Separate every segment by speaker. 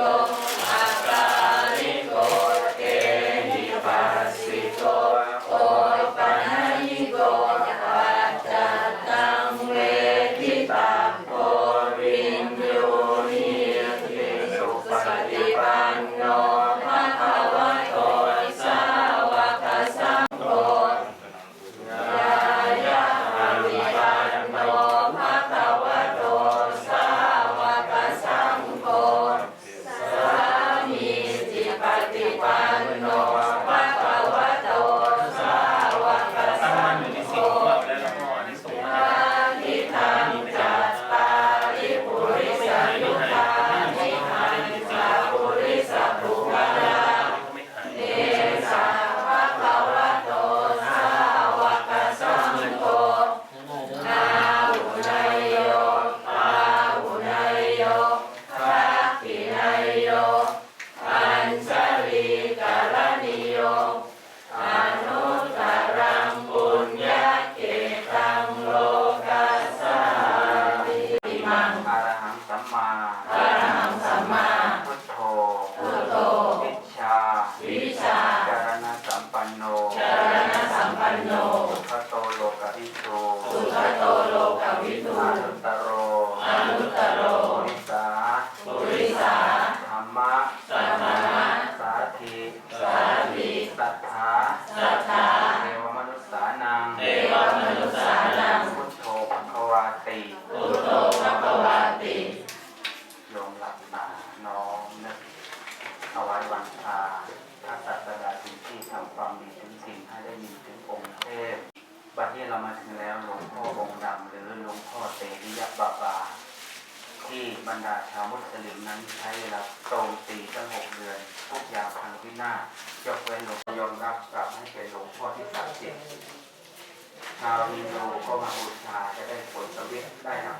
Speaker 1: 것
Speaker 2: เอาไว้วันพาพระสัตดาถึงที่ทำความดีถึงสิ่งให้ได้มีถึงองค์เทพบัดนี้เรามาถึงแล้วหลวงพ่อองค์ดำหรือหลวงพ่อเตริยบาบา ที่บรรดาชาวมุสลิมนั้นใช้เวลาโจมตีตั้งหกเดือนทุกอย่างพังพินาศยกเว้นหลวงยอมรับกลับให้เป็นหลวงพ่อที่ศักดิ์สิทธิ์ชาวฮินดูก็มาบูชาจะได้ผลสำเร็จได้นัก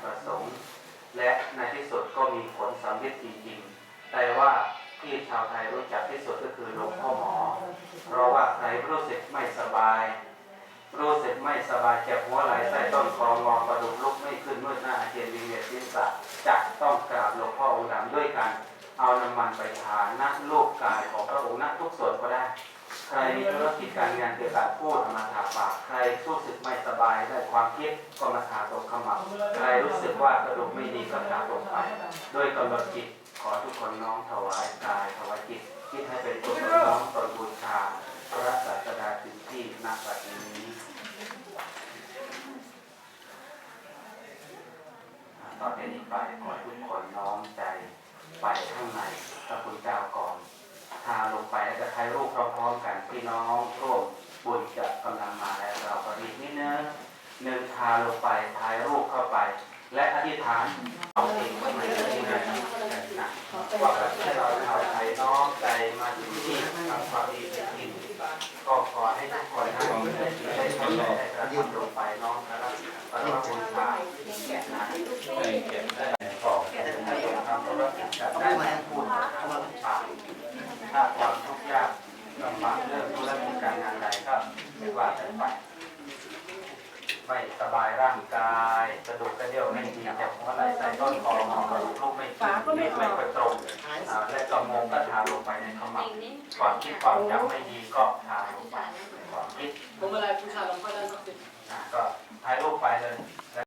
Speaker 2: ประ รู้สึกไม่สบาย รู้สึกไม่สบายเจ็บหัวไหล่ไส้ต้นคองอกระดูกลุกไม่ขึ้นมืดหน้าอาเจียนวิงเวียนศีรษะจะต้องกราบหลวงพ่อองค์ดำด้วยกัน เอาน้ำมันไปทาหน้าลูกกายของพระองค์หน้าทุกส่วนก็ได้ ใครมีธุรกิจการงานเกี่ยวกับพูดมาทาปากใครรู้สึกไม่สบายได้ความคิดก็มาทาตรงขมับใครรู้สึกว่ากระดูกไม่ดีก็ทาตรงไปด้วยกำหนดจิตขอทุกคนน้อมถวาย ต่อไปนี้ไปขอทุกคนน้อมใจไปข้างในพระคุณเจ้าก่อนทาลงไปแล้วจะถ่ายรูปพร้อมๆกันพี่น้องร่วมบุญจะกำลังมาแล้วเราก็รีบนิดนึงหนึ่งทาลงไปทายรูปเข้าไป และอธิษฐานเอาเองไว้ในที่นั้นนะว่าประเทศเราชาวไทยน้อมใจมาถึงที่ทำความดีเป็นจริงก็ขอให้ทุกคนนะได้ได้ทำได้กระทำลงไปน้อมกระทำพระพุทธานะ
Speaker 1: ไปเก็บได้
Speaker 2: บอกให้ลงทำธุรกิจแบบ ได้ไหมพูดทำปากถ้าความทุกข์ยากลำบากเรื่องธุรกิจการงานใดก็ไม่ว่ากันไปไม่สบายร่างกายกระดูกกระเดี่ยวไม่ดีเจ็บหัวไหล่ไส้ต้นคอหมอกระดูกลูกไม่ขึ้นไม่ค่อยตรงและกระโมงก็ทาลงไปในขมับความคิดความจำไม่ดีก็ทาลงไปความคิด
Speaker 3: ผมอะไรผู้ชายลงพ่อได้สักสิบ
Speaker 2: อ่าก็ถ่ายรูปไปเลย